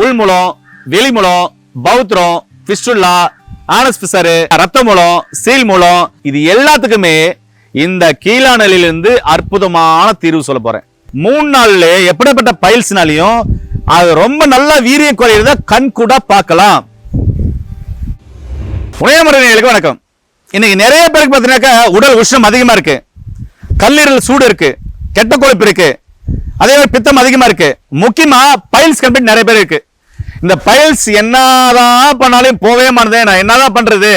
உள்முளம் வெளிமுளம் பௌத்திரம் பிஸ்டுல்லா anus பிசரு ரத்த மூலம் seal மூலம் இது எல்லாத்துக்குமே இந்த கீழானலிலிருந்து அற்புதமான தீர்வு சொல்ல போறேன். மூணு நாள்ல எப்படிப்பட்ட பயில்ஸ்னாலையும் அது ரொம்ப நல்லா வீரியம் குறையிறத கண் கூட பார்க்கலாம். உணயமுறைகளுக்கு வணக்கம். இன்னைக்கு நிறைய பேருக்கு பார்த்தீங்கன்னாக்கா உடல் உஷ்ணம் அதிகமா இருக்கு. கல்லீரல் சூடு இருக்கு. கெட்ட கொழுப்பு இருக்கு. அதே மாதிரி பித்தம் அதிகமா இருக்கு. முக்கியமா பைல்ஸ் கம்ப்ளைண்ட் நிறைய பேர் இருக்கு. இந்த பைல்ஸ் என்னதான் பண்ணாலும் போவே மாட்டேன் நான் என்னதான் பண்றது?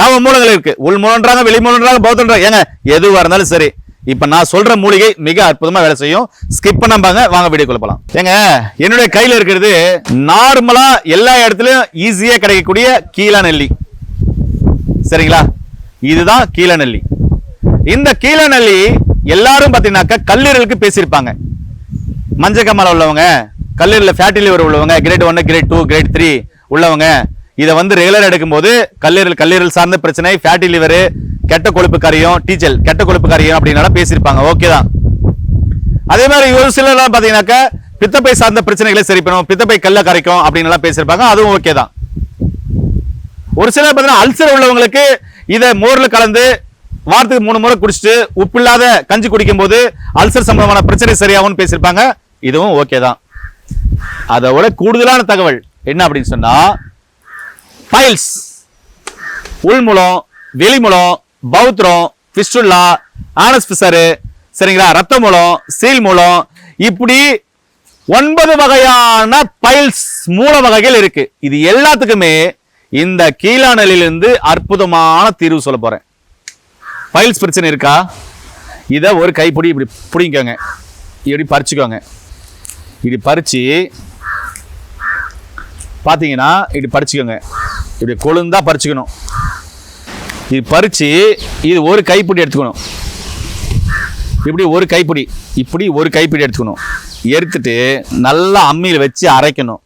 நவ மூலங்கள் இருக்கு. உள் மூலன்றாங்க வெளி மூலன்றாங்க பௌத்தன்றாங்க ஏங்க எதுவா இருந்தாலும் சரி. இப்ப நான் சொல்ற மூலிகை மிக அற்புதமா வேலை செய்யும். ஸ்கிப் பண்ணாம வாங்க வீடியோக்குள்ள போலாம். ஏங்க என்னுடைய கையில இருக்கிறது நார்மலா எல்லா இடத்துலயும் ஈஸியா கிடைக்கக்கூடிய கீழா நெல்லி. சரிங்களா? இதுதான் கீழநெல்லி இந்த கீழநெல்லி எல்லாரும் பார்த்தீங்கன்னாக்கா கல்லீரலுக்கு பேசியிருப்பாங்க. மஞ்சள் கம்மால உள்ளவங்க கல்லீரலில் ஃபேட்டி லிவர் உள்ளவங்க grade one grade two grade three உள்ளவங்க இதை வந்து ரெகுலர் எடுக்கும்போது கல்லீரல் கல்லீரல் சார்ந்த பிரச்சனை ஃபேட்டி லிவரு கெட்ட கொழுப்பு கரையும் டீச்சல் கெட்ட கொழுப்பு கரையும் அப்படின்னால பேசியிருப்பாங்க. ஓகே தான். அதே மாதிரி ஒரு சிலர்லாம் பார்த்தீங்கன்னாக்கா பித்தப்பை சார்ந்த பிரச்சனைகளை சரி பண்ணும் பித்தப்பை கல்ல கரைக்கும் அப்படின்னு எல்லாம் பேசியிருப்பாங்க. அதுவும் ஓகே தான். ஒரு சிலர் பார்த்தீங்கன்னா அல்சர் உள்ளவங்களுக்கு இதை மோரில் கலந்து வாரத்துக்கு மூணு முறை குடிச்சிட்டு உப்பில்லாத கஞ்சி குடிக்கும் போது அல்சர் சம்பந்தமான பிரச்சனை சரியாகும்னு பேசியிருப்பாங்க. இதுவும் ஓகே தான். அதை விட கூடுதலான தகவல் என்ன அப்படின்னு சொன்னா பைல்ஸ் உள்முலம் வெளிமுலம் பௌத்திரம் பிஸ்டுல்லா ஆனஸ் பிசரு சரிங்களா? ரத்த மூலம் சீல் மூலம் இப்படி ஒன்பது வகையான பைல்ஸ் மூல வகைகள் இருக்கு. இது எல்லாத்துக்குமே இந்த கீழானலிலிருந்து அற்புதமான தீர்வு சொல்ல போறேன். பைல்ஸ் பிரச்சனை இருக்கா? இதை ஒரு கைப்பிடி இப்படி பிடிங்கோங்க. இப்படி பறிச்சுக்கோங்க. இப்படி பறித்து பார்த்தீங்கன்னா இப்படி பறிச்சுக்கோங்க. இப்படி கொழுந்தா பறிச்சுக்கணும். இது பறித்து இது ஒரு கைப்பிடி எடுத்துக்கணும். இப்படி ஒரு கைப்பிடி இப்படி ஒரு கைப்பிடி எடுத்துக்கணும். எடுத்துட்டு நல்லா அம்மியில் வச்சு அரைக்கணும்.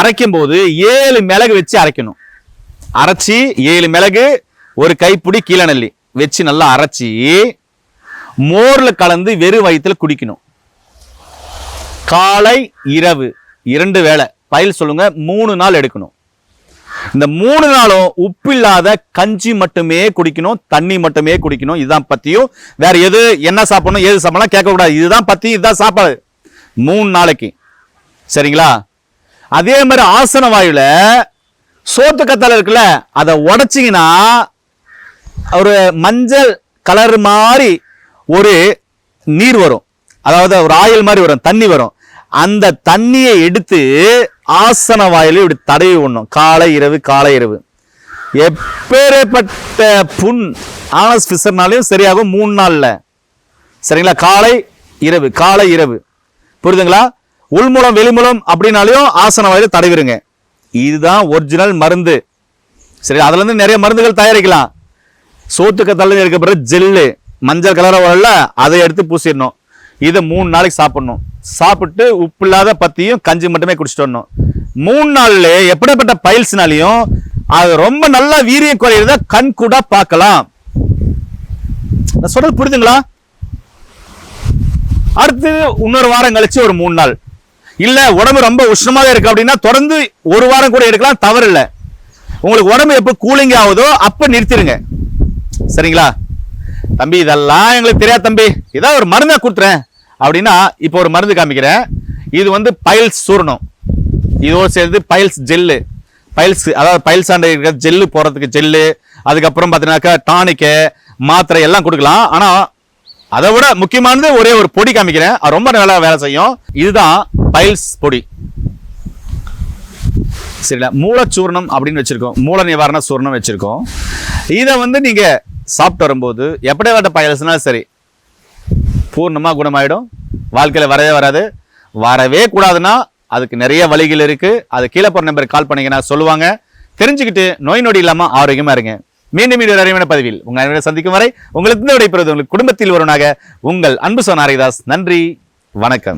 அரைக்கும் போது ஏழு மிளகு வச்சு அரைக்கணும். அரைச்சி ஏழு மிளகு ஒரு கைப்பிடி கீழநெல்லி வச்சு நல்லா அரைச்சி மோர்ல கலந்து வெறும் வயிற்றுல குடிக்கணும். காலை இரவு இரண்டு வேளை. பயில் சொல்லுங்க மூணு நாள் எடுக்கணும். இந்த மூணு நாளும் உப்பு இல்லாத கஞ்சி மட்டுமே குடிக்கணும் தண்ணி மட்டுமே குடிக்கணும். இதுதான் பத்தியும். வேற எது என்ன சாப்பிடணும் எது சாப்பிடலாம் கேட்கக்கூடாது. இதுதான் பத்தி இதுதான் சாப்பாடு. மூணு நாளைக்கு. சரிங்களா? அதே மாதிரி ஆசன வாயுல சோத்து கத்தால இருக்குல்ல அதை உடைச்சிங்கன்னா ஒரு மஞ்சள் கலர் மாதிரி ஒரு நீர் வரும். அதாவது ஒரு ஆயில் மாதிரி வரும் தண்ணி வரும். அந்த தண்ணியை எடுத்து ஆசன வாயில இப்படி தடவி விடணும். காலை இரவு காலை இரவு. எப்பேற்பட்ட புண் ஆனஸ் ஃபிஷர்னாலையும் சரியாகும் மூணு நாளில். சரிங்களா? காலை இரவு காலை இரவு. புரியுதுங்களா? உள்முலம் வெளிமுலம் அப்படின்னாலையும் ஆசன வாயில தடவிடுங்க இதுதான் ஒரிஜினல் மருந்து. சரி அதுலேருந்து நிறைய மருந்துகள் தயாரிக்கலாம். சோத்துக்கு தள்ளி இருக்க பிறகு ஜெல்லு மஞ்சள் கலராக வரல அதை எடுத்து பூசிடணும். இதை மூணு நாளைக்கு சாப்பிடணும். சாப்பிட்டு உப்பு இல்லாத பத்தியும் கஞ்சி மட்டுமே குடிச்சிட்டு வரணும். மூணு நாள்ல எப்படிப்பட்ட பயில்ஸ்னாலையும் அது ரொம்ப நல்லா வீரியம் குறையிறத கண் கூட பார்க்கலாம். நான் சொல்றது புரியுதுங்களா அடுத்து இன்னொரு வாரம் கழிச்சு ஒரு மூணு நாள். இல்ல உடம்பு ரொம்ப உஷ்ணமாவே இருக்கு அப்படின்னா தொடர்ந்து ஒரு வாரம் கூட எடுக்கலாம் தவறு இல்லை உங்களுக்கு உடம்பு எப்போ கூலிங் ஆகுதோ அப்போ நிறுத்திடுங்க. சரிங்களா? தம்பி இதெல்லாம் எங்களுக்கு தெரியாது தம்பி. ஏதாவது ஒரு மருந்தை கொடுத்துறேன். அப்படின்னா இப்போ ஒரு மருந்து காமிக்கிறேன். இது வந்து பைல்ஸ் சூரணம். இதோடு சேர்ந்து பைல்ஸ் ஜெல்லு. பைல்ஸ் அதாவது பைல்ஸ் ஆண்டு இருக்கிற ஜெல்லு போடுறதுக்கு ஜெல்லு. அதுக்கப்புறம் பார்த்தீங்கன்னாக்கா டானிக்கு மாத்திரை எல்லாம் கொடுக்கலாம். ஆனால் அதை விட முக்கியமானது ஒரே ஒரு பொடி காமிக்கிறேன். அது ரொம்ப நல்லா வேலை செய்யும். இதுதான் பைல்ஸ் பொடி. சரிங்களா? மூலச்சூர்ணம் அப்படின்னு வச்சுருக்கோம். மூல நிவாரண சூர்ணம் வச்சுருக்கோம். இதை வந்து நீங்கள் சாப்பிட்டு வரும்போது எப்படிப்பட்ட பைல்ஸ்னாலும் சரி பூர்ணமாக குணமாயிடும். வாழ்க்கையில் வரவே வராது. வரவே கூடாதுன்னா அதுக்கு நிறைய வழிகள் இருக்கு. அது கீழே போற நம்பருக்கு கால் பண்ணீங்கன்னா சொல்லுவாங்க. தெரிஞ்சுக்கிட்டு நோய் நொடி இல்லாம ஆரோக்கியமா இருங்க. மீண்டும் மீண்டும் அறிவின பதிவில் உங்கள் அனைவரை சந்திக்கும் வரை உங்களுக்கு விடைபெறுவது உங்களுக்கு குடும்பத்தில் ஒருவனாக உங்கள் அன்பு சோனாரிதாஸ் நன்றி. வணக்கம்.